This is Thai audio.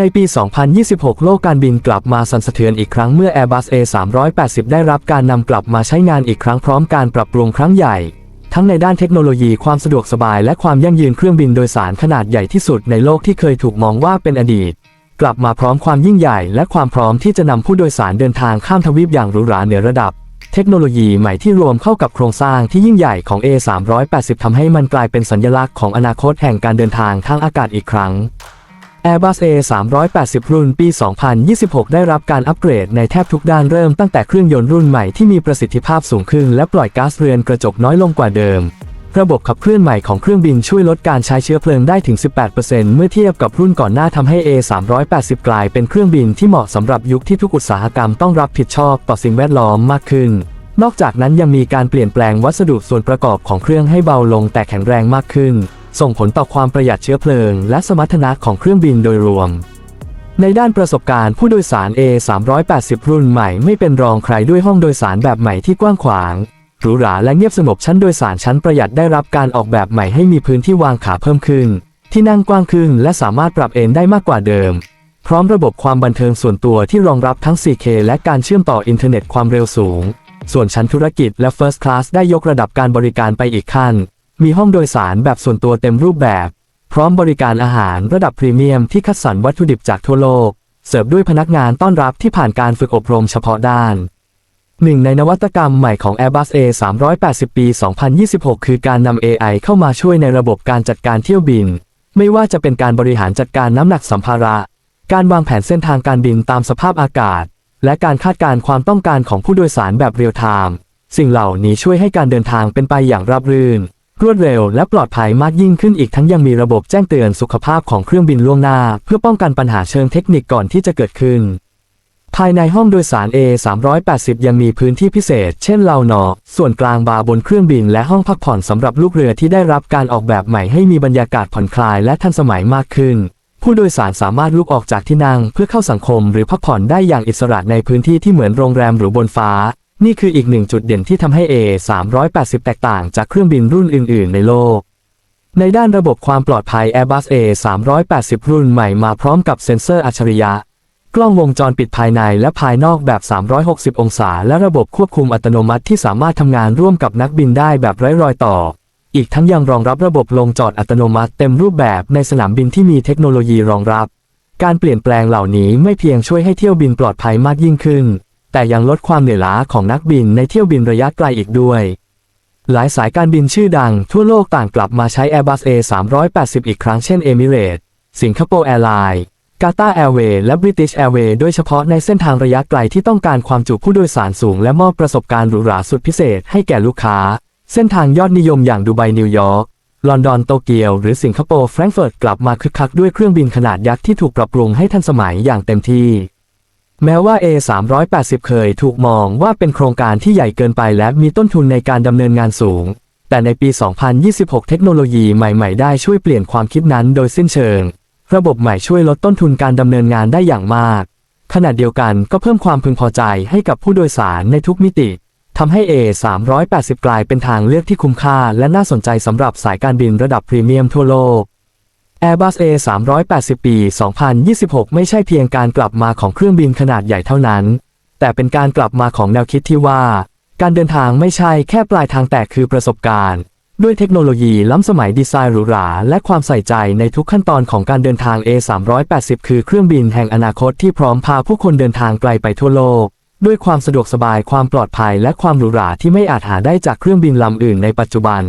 ในปี 2026 โลกการบินกลับมาสั่นสะเทือนอีกครั้งเมื่อ Airbus A380 ได้รับการนำกลับมาใช้งานอีกครั้งพร้อมการปรับปรุงครั้งใหญ่ ทั้งในด้านเทคโนโลยีความสะดวกสบายและความยั่งยืนเครื่องบินโดยสารขนาดใหญ่ที่สุดในโลกที่เคยถูกมองว่าเป็นอดีต กลับมาพร้อมความยิ่งใหญ่ และความพร้อมที่จะนำผู้โดยสารเดินทางข้ามทวีปอย่างหรูหราเหนือระดับ เทคโนโลยีใหม่ที่รวมเข้ากับโครงสร้างที่ยิ่งใหญ่ของ A380 ทำให้มันกลายเป็นสัญลักษณ์ของอนาคตแห่งการเดินทางทางอากาศอีกครั้ง Airbus A380 รุ่นปี 2026 ได้รับการอัปเกรดในแทบทุกด้านเริ่มตั้งแต่เครื่องยนต์รุ่นใหม่ที่มีประสิทธิภาพสูงขึ้นและปล่อยก๊าซเรือนกระจกน้อยลงกว่าเดิม ระบบขับเคลื่อนใหม่ของเครื่องบินช่วยลดการใช้เชื้อเพลิงได้ถึง 18%เมื่อเทียบกับรุ่นก่อนหน้าทำให้ A380 กลายเป็นเครื่องบินที่เหมาะสำหรับยุคที่ทุกอุตสาหกรรมต้องรับผิดชอบต่อสิ่งแวดล้อมมากขึ้น นอกจากนั้นยังมีการเปลี่ยนแปลงวัสดุส่วนประกอบของเครื่องให้เบาลงแต่แข็งแรงมากขึ้น ส่งผลต่อความประหยัดเชื้อเพลิง และสมรรถนะของเครื่องบินโดยรวม ในด้านประสบการณ์ผู้โดยสาร A380 รุ่นใหม่ไม่เป็นรองใครด้วยห้องโดยสารแบบใหม่ที่กว้างขวางหรูหราและเงียบสงบชั้นโดยสารชั้นประหยัดได้รับการออกแบบใหม่ให้มีพื้นที่วางขาเพิ่มขึ้น ที่นั่งกว้างขึ้นและสามารถปรับเอนได้มากกว่าเดิม พร้อมระบบความบันเทิงส่วนตัวที่รองรับทั้ง 4K และการเชื่อมต่ออินเทอร์เน็ตความเร็วสูง ส่วนชั้นธุรกิจและ First Class ได้ยกระดับการบริการไปอีกขั้น มีห้องโดยสารแบบส่วนตัวเต็มรูปแบบ พร้อมบริการอาหารระดับพรีเมียมที่คัดสรรวัตถุดิบจากทั่วโลก เสิร์ฟด้วยพนักงานต้อนรับที่ผ่านการฝึกอบรมเฉพาะด้านหนึ่งในนวัตกรรมใหม่ของ Airbus A380 ปี 2026 คือการนำ AI เข้ามาช่วยในระบบการจัดการเที่ยวบิน ไม่ว่าจะเป็นการบริหารจัดการน้ำหนักสัมภาระ การวางแผนเส้นทางการบินตามสภาพอากาศ และการคาดการณ์ความต้องการของผู้โดยสารแบบเรียลไทม์ สิ่งเหล่านี้ช่วยให้การเดินทางเป็นไปอย่างราบรื่น รวดเร็วและปลอดภัยมากยิ่งขึ้นอีกทั้งยังมีระบบแจ้งเตือนสุขภาพของเครื่องบินล่วงหน้า เพื่อป้องกันปัญหาเชิงเทคนิคก่อนที่จะเกิดขึ้น ภายในห้องโดยสาร A380 ยังมีพื้นที่พิเศษ เช่นเลาหนอ ส่วนกลางบาร์บนเครื่องบินและห้องพักผ่อนสำหรับลูกเรือที่ได้รับการออกแบบใหม่ให้มีบรรยากาศผ่อนคลายและทันสมัยมากขึ้น ผู้โดยสารสามารถลุกออกจากที่นั่งเพื่อเข้าสังคมหรือพักผ่อนได้อย่างอิสระในพื้นที่ที่เหมือนโรงแรมหรือบนฟ้า นี่คืออีกหนึ่งจุดเด่นที่ทำให้ A380 แตกต่างจากเครื่องบินรุ่นอื่น ๆ ในโลก ในด้านระบบความปลอดภัย Airbus A380 รุ่นใหม่มาพร้อมกับเซ็นเซอร์อัจฉริยะ กล้องวงจรปิดภายในและภายนอกแบบ 360 องศา และระบบควบคุมอัตโนมัติที่สามารถทำงานร่วมกับนักบินได้แบบไร้รอยต่อ อีกทั้งยังรองรับระบบลงจอดอัตโนมัติเต็มรูปแบบในสนามบินที่มีเทคโนโลยีรองรับ การเปลี่ยนแปลงเหล่านี้ไม่เพียงช่วยให้เที่ยวบินปลอดภัยมากยิ่งขึ้น แต่ยังลดความเหนื่อยล้าของนักบินในเที่ยวบินระยะไกลอีกด้วย หลายสายการบินชื่อดังทั่วโลกต่างกลับมาใช้ Airbus A380 อีกครั้งเช่น Emirates สิงคโปร์แอร์ไลน์กาตาร์แอร์เวย์และ British Airways โดยเฉพาะในเส้นทางระยะไกลที่ต้องการความจุผู้โดยสารสูงและมอบประสบการณ์หรูหราสุดพิเศษให้แก่ลูกค้า เส้นทางยอดนิยมอย่างดูไบนิวยอร์กลอนดอนโตเกียวหรือสิงคโปร์แฟรงก์เฟิร์ตกลับมาคึกคักด้วยเครื่องบินขนาดยักษ์ที่ถูกปรับปรุงให้ทันสมัยอย่างเต็มที่ แม้ว่า A380 เคยถูกมองว่าเป็นโครงการที่ใหญ่เกินไปและมีต้นทุนในการดำเนินงานสูง แต่ในปี 2026 เทคโนโลยีใหม่ ๆ ได้ช่วยเปลี่ยนความคิดนั้นโดยสิ้นเชิง ระบบใหม่ช่วยลดต้นทุนการดำเนินงานได้อย่างมาก ขณะเดียวกันก็เพิ่มความพึงพอใจให้กับผู้โดยสารในทุกมิติทำให้ A380 กลายเป็นทางเลือกที่คุ้มค่าและน่าสนใจสำหรับสายการบินระดับพรีเมียมทั่วโลก Airbus A380 ปี 2026 ไม่ใช่เพียงการกลับมาของเครื่องบินขนาดใหญ่เท่านั้น แต่เป็นการกลับมาของแนวคิดที่ว่า การเดินทางไม่ใช่แค่ปลายทางแต่คือประสบการณ์ ด้วยเทคโนโลยีล้ำสมัยดีไซน์หรูหรา และความใส่ใจในทุกขั้นตอนของการเดินทาง A380 คือเครื่องบินแห่งอนาคตที่พร้อมพาผู้คนเดินทางไกลไปทั่วโลก ด้วยความสะดวกสบายความปลอดภัย และความหรูหราที่ไม่อาจหาได้จากเครื่องบินลำอื่นในปัจจุบัน